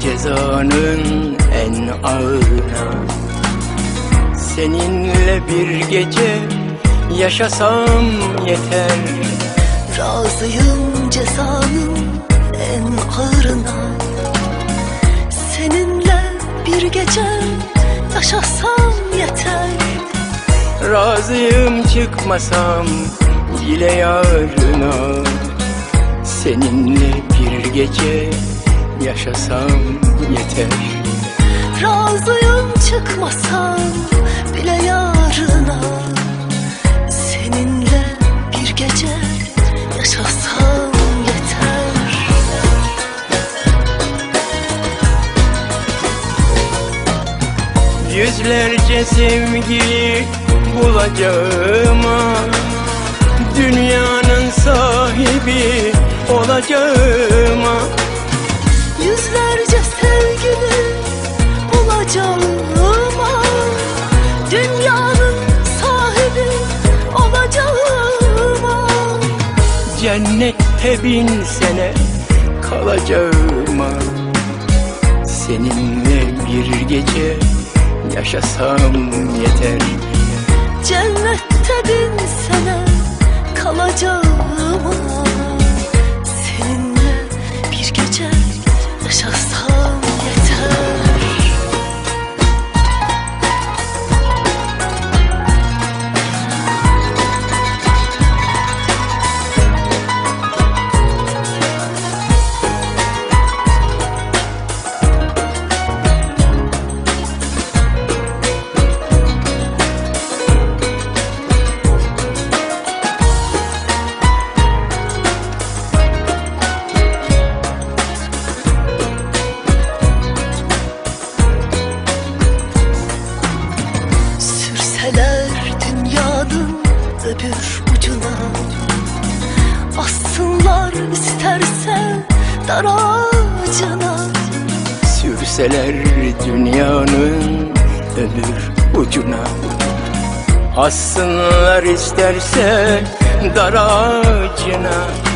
cezanın en ağırına Seninle bir gece yaşasam yeter. Razıyım cezanın en ağırına Seninle bir gece yaşasam yeter. Razıyım çıkmasam bile yarına. Seninle bir gece yaşasam yeter. Razıyım çıkmasam bile yarına. Seninle bir gece yaşasam yeter. Yüzlerce sevgili bulacağıma Dünyanın sahibi olacağıma Cennette bin sene kalacağıma Seninle bir gece yaşasam yeter. Cennette bin öbür ucuna. Assınlar isterse dar ağacına. Sürseler dünyanın öbür ucuna. Assınlar isterse dar ağacına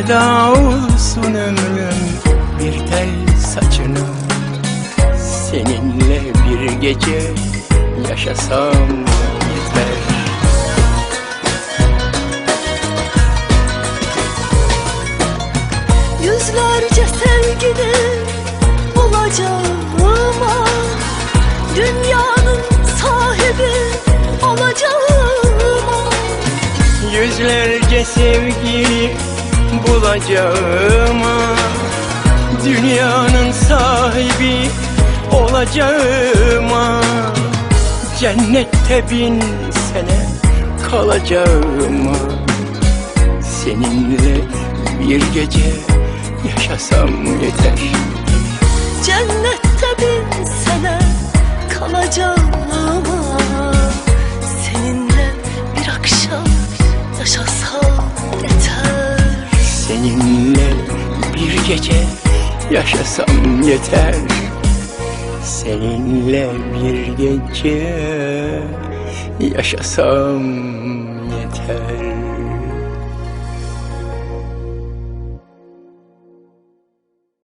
Feda olsun ömrüm bir tel saçına Seninle bir gece yaşasam yeter. Yüzlerce sevgili bulacağıma Dünyanın sahibi olacağıma Yüzlerce sevgi bulacağıma Dünyanın sahibi olacağıma Cennette bin sene kalacağıma Seninle bir gece yaşasam yeter. Cennette bin sene kalacağıma gece yaşasam yeter. Seninle bir gece yaşasam yeter